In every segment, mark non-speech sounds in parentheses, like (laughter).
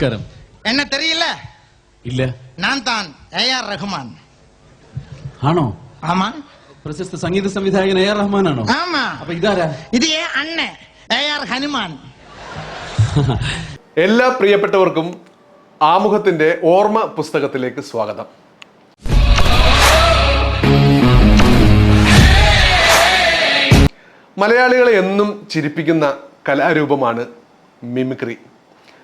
നമസ്കാരം என்ன தெரியல ഇല്ല நான் தான் ஏ ஆர் ரஹ்மான் ആണോ ஆமா പ്രശസ്ത സംഗീത സംവിധായകൻ എ ആർ റഹ്മാനാണോ ஆமா അപ്പൊ ഇതാരാ இது ஏன் அண்ணன் ஏ ஆர் ഹനുമാൻ (laughs) എല്ലാ പ്രിയപ്പെട്ടവർക്കും ആമുഖത്തിന്റെ ഓർമ്മ പുസ്തകത്തിലേക്ക് സ്വാഗതം മലയാളികളെ എന്നും ചിരിപ്പിക്കുന്ന കലാരൂപമാണ് മിമിക്രി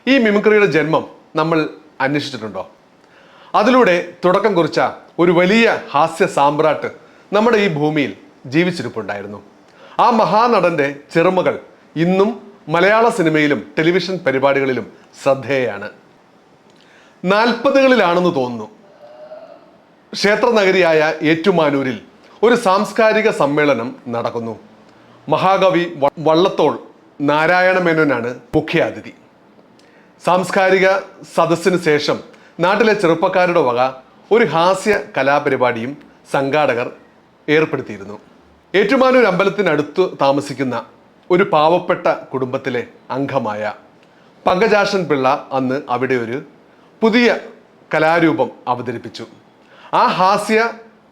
ഈ മിമിക്രിയുടെ ജന്മം നമ്മൾ അന്വേഷിച്ചിട്ടുണ്ടോ? അതിലൂടെ തുടക്കം കുറിച്ച ഒരു വലിയ ഹാസ്യ സാമ്രാട്ട് നമ്മുടെ ഈ ഭൂമിയിൽ ജീവിച്ചിരിപ്പുണ്ടായിരുന്നു. ആ മഹാനടന്റെ ചെറുമകൾ ഇന്നും മലയാള സിനിമയിലും ടെലിവിഷൻ പരിപാടികളിലും ശ്രദ്ധേയാണ്. നാൽപ്പതുകളിലാണെന്ന് തോന്നുന്നു. ക്ഷേത്രനഗരിയായ ഏറ്റുമാനൂരിൽ ഒരു സാംസ്കാരിക സമ്മേളനം നടക്കുന്നു. മഹാകവി വള്ളത്തോൾ നാരായണ മേനോനാണ് മുഖ്യാതിഥി. സാംസ്കാരിക സദസ്സിന് ശേഷം നാട്ടിലെ ചെറുപ്പക്കാരുടെ വക ഒരു ഹാസ്യ കലാപരിപാടിയും സംഘാടകർ ഏർപ്പെടുത്തിയിരുന്നു. ഏറ്റുമാനൂർ അമ്പലത്തിനടുത്ത് താമസിക്കുന്ന ഒരു പാവപ്പെട്ട കുടുംബത്തിലെ അംഗമായ പങ്കജാഷൻ പിള്ള അന്ന് അവിടെ ഒരു പുതിയ കലാരൂപം അവതരിപ്പിച്ചു. ആ ഹാസ്യ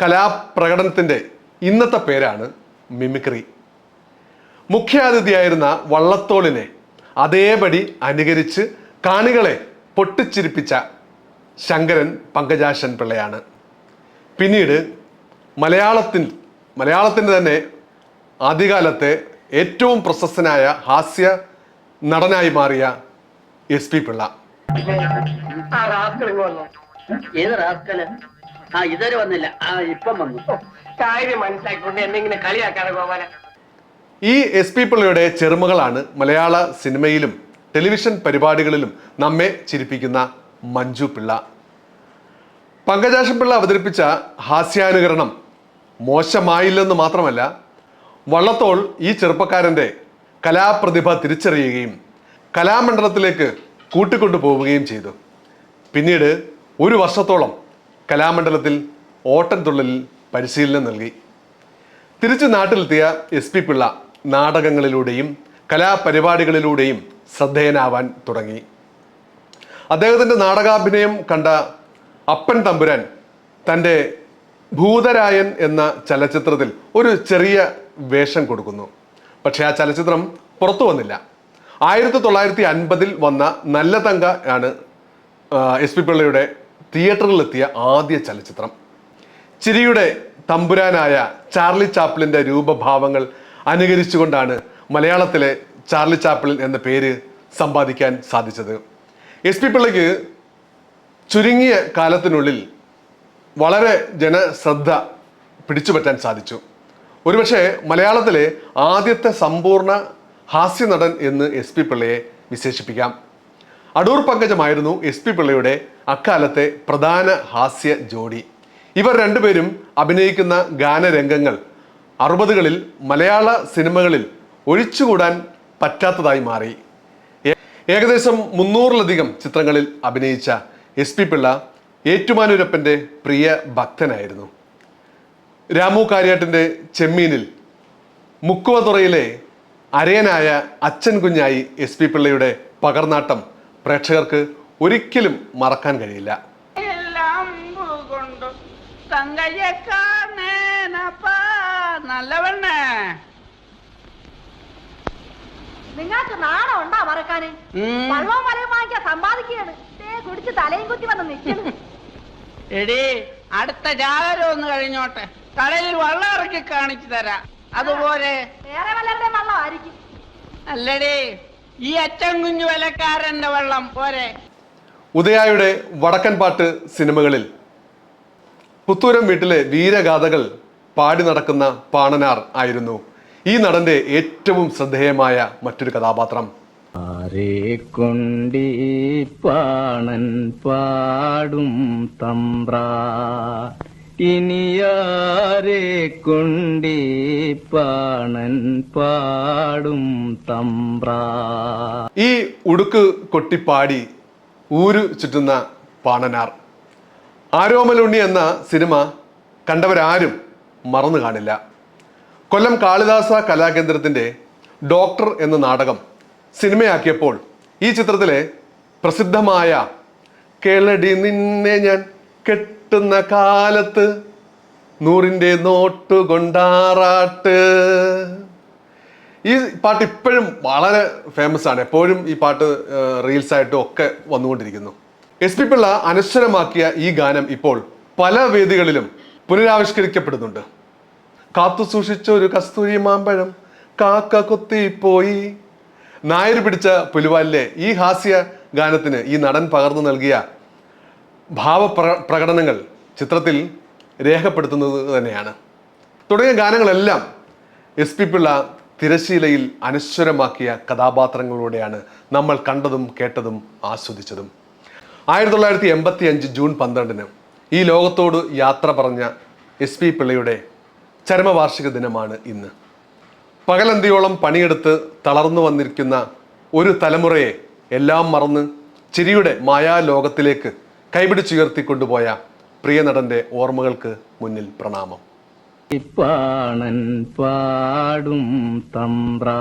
കലാപ്രകടനത്തിന്റെ ഇന്നത്തെ പേരാണ് മിമിക്രി. മുഖ്യാതിഥിയായിരുന്ന വള്ളത്തോളിനെ അതേപടി അനുകരിച്ച് കാണികളെ പൊട്ടിച്ചിരിപ്പിച്ച ശങ്കരൻ പങ്കജാശൻ പിള്ളയാണ്. പിന്നീട് മലയാളത്തിൽ മലയാളത്തിന്റെ തന്നെ ആദ്യകാലത്തെ ഏറ്റവും പ്രശസ്തനായ ഹാസ്യ നടനായി മാറിയ എസ് പി പിള്ള. ഏത് റാസ്കൽ? ആ ഇതുവരെ വന്നില്ല. ആ ഇപ്പം വന്നു. ഓ, കാര്യം മനസ്സിലാക്കിക്കൊണ്ട് എന്നെ ഇങ്ങനെ കളിയാക്കാതെ ഗോപാല ഈ എസ് പി പിള്ളയുടെ ചെറുമകളാണ് മലയാള സിനിമയിലും ടെലിവിഷൻ പരിപാടികളിലും നമ്മെ ചിരിപ്പിക്കുന്ന മഞ്ജു പിള്ള. പങ്കജാഷൻ പിള്ള അവതരിപ്പിച്ച ഹാസ്യാനുകരണം മോശമായില്ലെന്ന് മാത്രമല്ല വള്ളത്തോൾ ഈ ചെറുപ്പക്കാരന്റെ കലാപ്രതിഭ തിരിച്ചറിയുകയും കലാമണ്ഡലത്തിലേക്ക് കൂട്ടിക്കൊണ്ടു പോവുകയും ചെയ്തു. പിന്നീട് ഒരു വർഷത്തോളം കലാമണ്ഡലത്തിൽ ഓട്ടൻതുള്ളലിൽ പരിശീലനം നൽകി. തിരിച്ച് നാട്ടിലെത്തിയ എസ് പി പിള്ള നാടകങ്ങളിലൂടെയും കലാപരിപാടികളിലൂടെയും ശ്രദ്ധേയനാവാൻ തുടങ്ങി. അദ്ദേഹത്തിന്റെ നാടകാഭിനയം കണ്ട അപ്പൻ തമ്പുരാൻ തന്റെ ഭൂതരായൻ എന്ന ചലച്ചിത്രത്തിൽ ഒരു ചെറിയ വേഷം കൊടുക്കുന്നു. പക്ഷേ ആ ചലച്ചിത്രം പുറത്തു വന്നില്ല. ആയിരത്തി തൊള്ളായിരത്തി അൻപതിൽ വന്ന നല്ല തങ്ക ആണ് എസ് പി പിള്ളയുടെ തിയേറ്ററിലെത്തിയ ആദ്യ ചലച്ചിത്രം. ചിരിയുടെ തമ്പുരാനായ ചാർലി ചാപ്ലിന്റെ രൂപഭാവങ്ങൾ അനുകരിച്ചുകൊണ്ടാണ് മലയാളത്തിലെ ചാർലി ചാപ്പിൾ എന്ന പേര് സമ്പാദിക്കാൻ സാധിച്ചത്. എസ് പി പിള്ളയ്ക്ക് ചുരുങ്ങിയ കാലത്തിനുള്ളിൽ വളരെ ജനശ്രദ്ധ പിടിച്ചുപറ്റാൻ സാധിച്ചു. ഒരുപക്ഷെ മലയാളത്തിലെ ആദ്യത്തെ സമ്പൂർണ ഹാസ്യ നടൻ എന്ന് എസ് പി പിള്ളയെ വിശേഷിപ്പിക്കാം. അടൂർ പങ്കജമായിരുന്നു എസ് പി പിള്ളയുടെ അക്കാലത്തെ പ്രധാന ഹാസ്യ ജോഡി. ഇവർ രണ്ടുപേരും അഭിനയിക്കുന്ന ഗാനരംഗങ്ങൾ അറുപതുകളിൽ മലയാള സിനിമകളിൽ ഒഴിച്ചുകൂടാൻ പറ്റാത്തതായി മാറി. ഏകദേശം മുന്നൂറിലധികം ചിത്രങ്ങളിൽ അഭിനയിച്ച എസ് പി പിള്ള ഏറ്റുമാനൂരപ്പന്റെ പ്രിയ ഭക്തനായിരുന്നു. രാമു കാര്യാട്ടിന്റെ ചെമ്മീനിൽ മുക്കുവതുറയിലെ അരയനായ അച്ഛൻ കുഞ്ഞായി എസ് പി പിള്ളയുടെ പകർനാട്ടം പ്രേക്ഷകർക്ക് ഒരിക്കലും മറക്കാൻ കഴിയില്ല. നല്ലവണ്ണേ. നിങ്ങൾക്ക് നാണം ഉണ്ടാ മറക്കാന്. വള്ളവും വലയും വാങ്ങിക്കാൻ സമ്പാദിക്കുകയാണ്. കുടിച്ച് തലയും കുത്തി വന്ന് നിൽക്കുന്നു. (laughs) എടി അടുത്ത ജാഗരം ഒന്ന് കഴിഞ്ഞോട്ടെ. തലയിൽ വള്ളം ഇറക്കി കാണിച്ചു തരാം. അതുപോലെ വേറെ വല്ലവരുടെ വള്ളമായിരിക്കും അല്ലടി ഈ അച്ഛൻ കുഞ്ഞു വിലക്കാരന്റെ വള്ളം പോരെ. ഉദയായുടെ വടക്കൻ പാട്ട് സിനിമകളിൽ. പുത്തൂരം വീട്ടിലെ വീരഗാഥകൾ പാടി നടക്കുന്ന പാണനാർ ആയിരുന്നു. ഈ നടന്റെ ഏറ്റവും ശ്രദ്ധേയമായ മറ്റൊരു കഥാപാത്രം. ആരെ കൊണ്ടീ പാണൻ പാടും തമ്പ്രാ? ഇനിയാരെ കൊണ്ടി പാണൻ പാടും തമ്പ്രാ? ഈ ഉടുക്ക് കൊട്ടിപ്പാടി ഊരു ചുറ്റുന്ന പാണനാർ. ആരോമലുണ്ണി എന്ന സിനിമ കണ്ടവരാരും മറന്നു കാണില്ല. കൊല്ലം കാളിദാസ കലാകേന്ദ്രത്തിന്റെ ഡോക്ടർ എന്ന നാടകം സിനിമയാക്കിയപ്പോൾ ഈ ചിത്രത്തിലെ പ്രസിദ്ധമായ കേളടി നിന്നെ ഞാൻ കെട്ടുന്ന കാലത്ത് നൂറിന്റെ നോട്ടുകൊണ്ടാറാട്ട് ഈ പാട്ട് ഇപ്പോഴും വളരെ ഫേമസ് ആണ്. എപ്പോഴും ഈ പാട്ട് റീൽസായിട്ടും ഒക്കെ വന്നുകൊണ്ടിരിക്കുന്നു. എസ് പി പിള്ള അനശ്വരമാക്കിയ ഈ ഗാനം ഇപ്പോൾ പല വേദികളിലും പുനരാവിഷ്കരിക്കപ്പെടുന്നുണ്ട്. കാത്തു സൂക്ഷിച്ച ഒരു കസ്തൂരി മാമ്പഴം. കാക്ക കൊത്തിപ്പോയി നായർ പിടിച്ച പുലിവാലിലെ ഈ ഹാസ്യ ഗാനത്തിന് ഈ നടൻ പകർന്നു നൽകിയ ഭാവപ്ര പ്രകടനങ്ങൾ ചിത്രത്തിൽ രേഖപ്പെടുത്തുന്നത് തന്നെയാണ്. തുടങ്ങിയ ഗാനങ്ങളെല്ലാം എസ് പി പിള്ള തിരശീലയിൽ അനശ്വരമാക്കിയ കഥാപാത്രങ്ങളിലൂടെയാണ് നമ്മൾ കണ്ടതും കേട്ടതും ആസ്വദിച്ചതും. ആയിരത്തി തൊള്ളായിരത്തി എൺപത്തി അഞ്ച് ജൂൺ പന്ത്രണ്ടിന് ഈ ലോകത്തോട് യാത്ര പറഞ്ഞ എസ് പി പിള്ളയുടെ ചരമവാർഷിക ദിനമാണ് ഇന്ന്. പകലന്തിയോളം പണിയെടുത്ത് തളർന്നു വന്നിരിക്കുന്ന ഒരു തലമുറയെ എല്ലാം മറന്ന് ചിരിയുടെ മായാലോകത്തിലേക്ക് കൈപിടിച്ചുയർത്തിക്കൊണ്ടുപോയ പ്രിയ നടന്റെ ഓർമ്മകൾക്ക് മുന്നിൽ പ്രണാമം. പാടും തമ്പ്രാ.